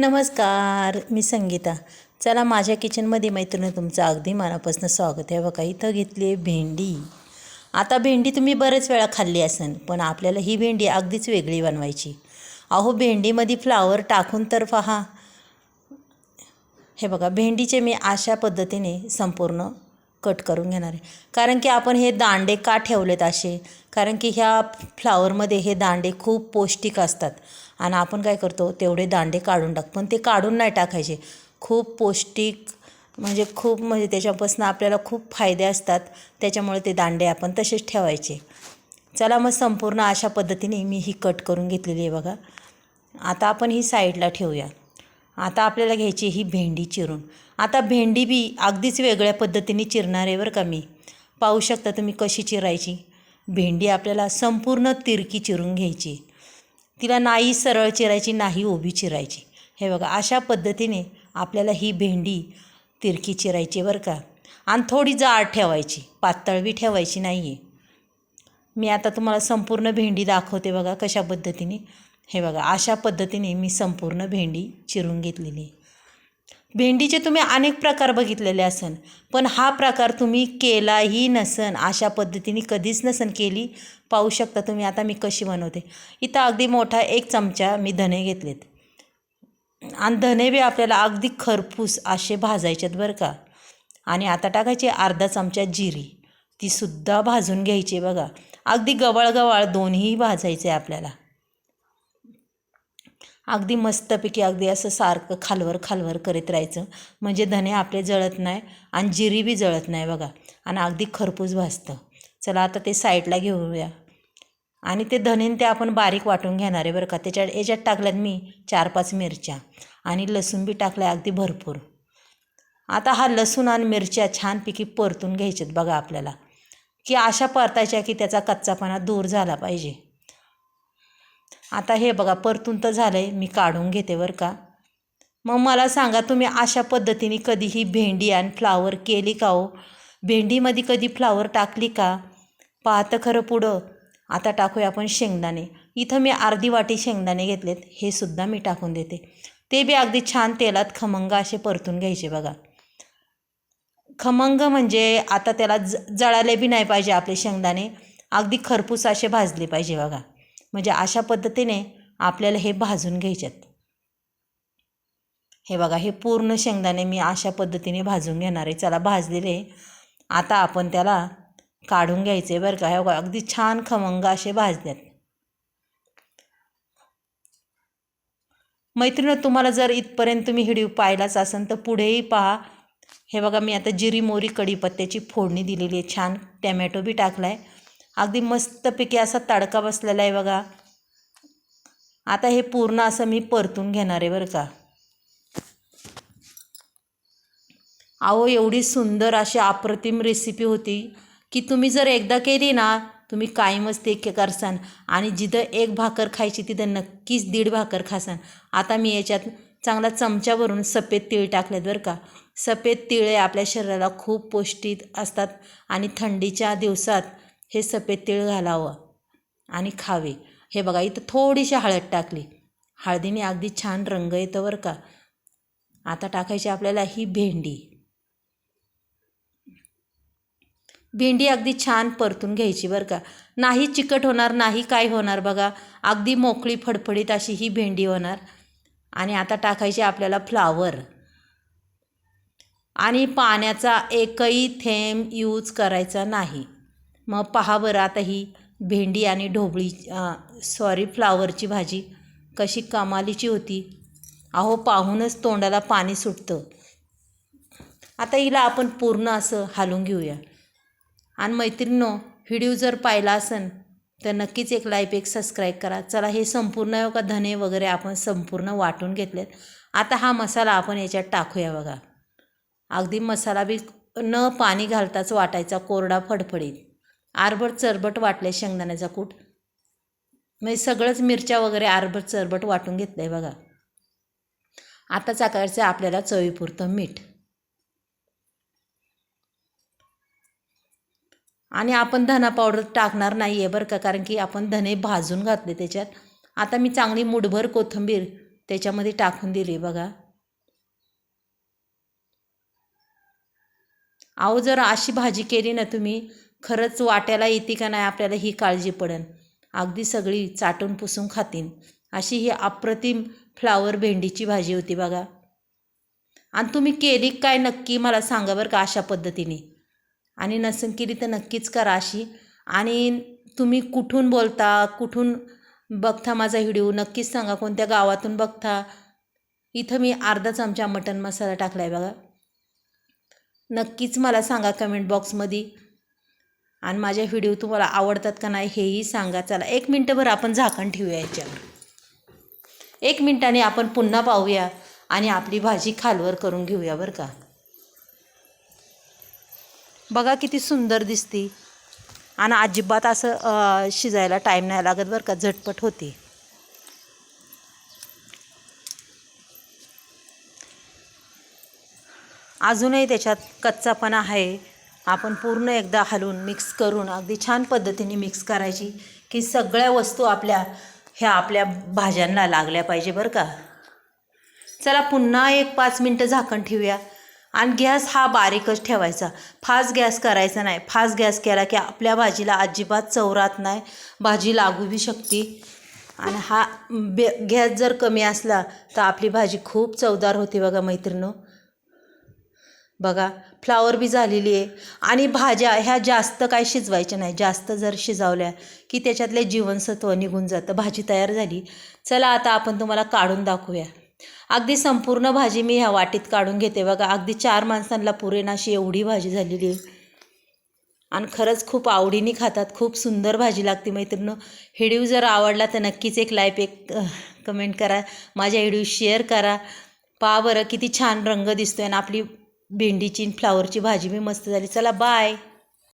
नमस्कार मी संगीता. चला माझ्या किचनमध्ये मैत्रिणी तुमचं अगदी मनापासून स्वागत आहे. बघा इथं घेतली आहे भेंडी. आता भेंडी तुम्ही बरेच वेळा खाल्ली असेल पण आपल्याला ही भेंडी अगदीच वेगळी बनवायची. अहो भेंडीमध्ये फ्लावर टाकून तर पहा. हे बघा भेंडीचे मी अशा पद्धतीने संपूर्ण कट करून घेणार आहे. कारण की आपण हे दांडे का ठेवलेत असे? कारण की ह्या फ्लावरमध्ये हे दांडे खूप पौष्टिक असतात. आणि आपण काय करतो? तेवढे दांडे काढून टाक. पण ते काढून नाही टाकायचे. खूप पौष्टिक म्हणजे खूप म्हणजे त्याच्यापासून आपल्याला खूप फायदे असतात. त्याच्यामुळे ते दांडे आपण तसेच ठेवायचे. चला मग संपूर्ण अशा पद्धतीने मी ही कट करून घेतलेली आहे बघा. आता आपण ही साईडला ठेवूया. आता आपल्याला घ्यायची ही भेंडी चिरून. आता भेंडी बी अगदीच वेगळ्या पद्धतीने चिरणार आहे बरं का मी. पाहू शकता तुम्ही कशी चिरायची. भेंडी आपल्याला संपूर्ण तिरकी चिरून घ्यायची. तिला नाही सरळ चिरायची नाही उभी चिरायची. हे बघा अशा पद्धतीने आपल्याला ही भेंडी तिरकी चिरायची बरं का. आणि थोडी जाड ठेवायची पातळवी ठेवायची नाही आहे मी आता तुम्हाला संपूर्ण भेंडी दाखवते बघा कशा पद्धतीने. हे बघा अशा पद्धतीने मी संपूर्ण भेंडी चिरून घेतलेली आहे. भेंडीचे तुम्ही अनेक प्रकार बघितलेले असन पण हा प्रकार तुम्ही केलाही नसन अशा पद्धतीने कधीच नसन केली. पाहू शकता तुम्ही आता मी कशी बनवते. इथं अगदी मोठा एक चमचा मी धने घेतलेत. आणि धने बी आपल्याला अगदी खरपूस असे भाजायचेत बरं का. आणि आता टाकायचे अर्धा चमचा जिरी तीसुद्धा भाजून घ्यायची बघा. अगदी गवाळ दोन्ही भाजायचे आपल्याला. अगदी मस्तपैकी अगदी असं सारखं खालवर खालवर करीत राहायचं. म्हणजे धने आपले जळत नाही आणि जिरी बी जळत नाही बघा. आणि अगदी खरपूस भाजतं. चला आता ते साईडला घेऊया. आणि ते धनेन ते आपण बारीक वाटून घेणार आहे बरं का. त्याच्यात याच्यात टाकल्यात मी चार पाच मिरच्या. आणि लसूण बी टाकलं अगदी भरपूर. आता हा लसूण आणि मिरच्या छानपैकी परतून घ्यायच्यात बघा आपल्याला. की अशा परतायच्या की त्याचा कच्चापणा दूर झाला पाहिजे. आता हे बघा परतून तर झालं आहे मी काढून घेते बरं का. मग मला सांगा तुम्ही अशा पद्धतीने कधी ही भेंडी आणि फ्लावर केली का हो? भेंडीमध्ये कधी फ्लावर टाकली का? पाहतं खरं पुढं. आता टाकूया आपण शेंगदाणे. इथं मी अर्धी वाटी शेंगदाणे घेतलेत हे सुद्धा मी टाकून देते. ते बी अगदी छान तेलात खमंग असे परतून घ्यायचे बघा. खमंग म्हणजे आता त्याला ज जळाले बी नाही पाहिजे आपले शेंगदाणे. अगदी खरपूस असे भाजले पाहिजे बघा. म्हणजे अशा पद्धतीने आपल्याला हे भाजून घ्यायच्यात. हे बघा हे पूर्ण शेंगदाणे मी अशा पद्धतीने भाजून घेणार आहे. चला भाजलेले आता आपण त्याला काढून घ्यायचे बरं का. हे बघा अगदी छान खमंग असे भाजल्यात. मैत्रिणी तुम्हाला जर इथपर्यंत तुम्ही व्हिडिओ पाहिलाच असेल तर पुढेही पहा. हे बघा मी आता जिरी मोरी कढीपत्त्याची फोडणी दिलेली आहे. छान टॅमॅटो बी टाकला आहे अगदी मस्तपैकी असा तडका बसलेला आहे बघा. आता हे पूर्ण असं मी परतून घेणार आहे बरं का. अहो एवढी सुंदर अशी अप्रतिम रेसिपी होती की तुम्ही जर एकदा केली ना तुम्ही कायमच ते करसान. आणि जिथं एक भाकर खायची तिथं नक्कीच दीड भाकर खासान. आता मी याच्यात चांगला चमचा भरून सफेद तीळ टाकलेत बरं का. सफेद तिळे आपल्या शरीराला खूप पौष्टिक असतात आणि थंडीच्या दिवसात हे सफेद तीळ घालावं आणि खावे. हे बघा इथं थोडीशी हळद टाकली. हळदीने अगदी छान रंग येतं बरं का. आता टाकायची आपल्याला ही भेंडी. भेंडी अगदी छान परतून घ्यायची बरं का. नाही चिकट होणार नाही काय होणार बघा. अगदी मोकळी फडफडीत अशी ही भेंडी होणार. आणि आता टाकायची आपल्याला फ्लावर. आणि पाण्याचा एकही थेंब यूज करायचा नाही. मग पहा बरं आता ही भेंडी आणि ढोबळी सॉरी फ्लावरची भाजी कशी कमालीची होती. अहो पाहूनच तोंडाला पाणी सुटतं. आता हिला आपण पूर्ण असं हालून घेऊया. आणि मैत्रिणीनो व्हिडिओ जर पाहिला असेल तर नक्कीच एक लाईक एक सबस्क्राईब करा. चला हे संपूर्ण का धने वगैरे आपण संपूर्ण वाटून घेतलेत. आता हा मसाला आपण याच्यात टाकूया बघा. अगदी मसाला बी न पाणी घालताच वाटायचा कोरडा फडफडीत. आरबट चरबट वाटले शेंगदाण्याचा कूट. म्हणजे सगळंच मिरच्या वगैरे आरबट चरबट वाटून घेतलं आहे बघा. आता चाकायचं आपल्याला चवीपुरतं मीठ. आणि आपण धना पावडर टाकणार नाही आहे बरं का कारण की आपण धने भाजून घातले त्याच्यात. आता मी चांगली मुठभर कोथिंबीर त्याच्यामध्ये टाकून दिली बघा. अहो जर अशी भाजी केली ना तुम्ही खरंच वाट्याला येते का नाही आपल्याला ही काळजी पडेल अगदी सगळी चाटून पुसून खातीन. अशी ही अप्रतिम फ्लावर भेंडीची भाजी होती बघा. आणि तुम्ही केली काय नक्की मला सांगा बरं का अशा पद्धतीने. आणि नसून केली तर नक्कीच करा अशी. आणि तुम्ही कुठून बोलता कुठून बघता माझा व्हिडिओ? नक्कीच सांगा. कोणत्या गावातून बघता? इथं मी अर्धा चमचा मटन मसाला टाकला आहे बघा. नक्कीच मला सांगा कमेंट बॉक्समध्ये आणि माझ्या व्हिडिओ तुम्हाला आवडतात का नाही हेही सांगा. चला एक मिनटंभर आपण झाकण ठेवूया याच्यावर. एक मिनटाने आपण पुन्हा पाहूया आणि आपली भाजी खालवर करून घेऊया बरं का. बघा किती सुंदर दिसती. आणि अजिबात असं शिजायला टाईम नाही लागत बरं का झटपट होती. अजूनही त्याच्यात कच्चापणा आहे. आपण पूर्ण एकदा हलवून मिक्स करून अगदी छान पद्धतीने मिक्स करायची की सगळ्या वस्तू आपल्या ह्या आपल्या भाज्यांना लागल्या पाहिजे बरं का. चला पुन्हा एक पाच मिनटं झाकण ठेवूया. आणि गॅस हा बारीकच ठेवायचा. फास्ट गॅस करायचा नाही. फास्ट गॅस केला की आपल्या भाजीला अजिबात चव राहत नाही. भाजी लागू बी शकते. आणि हा बे गॅस जर कमी असला तर आपली भाजी खूप चवदार होते बघा मैत्रिणी. बघा फ्लावर बी झालेली आहे. आणि भाज्या ह्या जास्त काय शिजवायच्या नाही. जास्त जर शिजवल्या की त्याच्यातले जीवनसत्व निघून जातं. भाजी तयार झाली. चला आता आपण तुम्हाला काढून दाखवूया. अगदी संपूर्ण भाजी मी ह्या वाटीत काढून घेते. बघा अगदी चार माणसांना पुरेनाशी एवढी भाजी झालेली आहे. आणि खरंच खूप आवडीने खातात. खूप सुंदर भाजी लागते मैत्रिणं हिडीव जर आवडला तर नक्कीच एक लाईक एक कमेंट करा. माझ्या हिडीव शेअर करा. पहा बरं किती छान रंग दिसतो आहे आणि आपली भेंडीची फ्लावरची भाजी बी मस्त झाली. चला बाय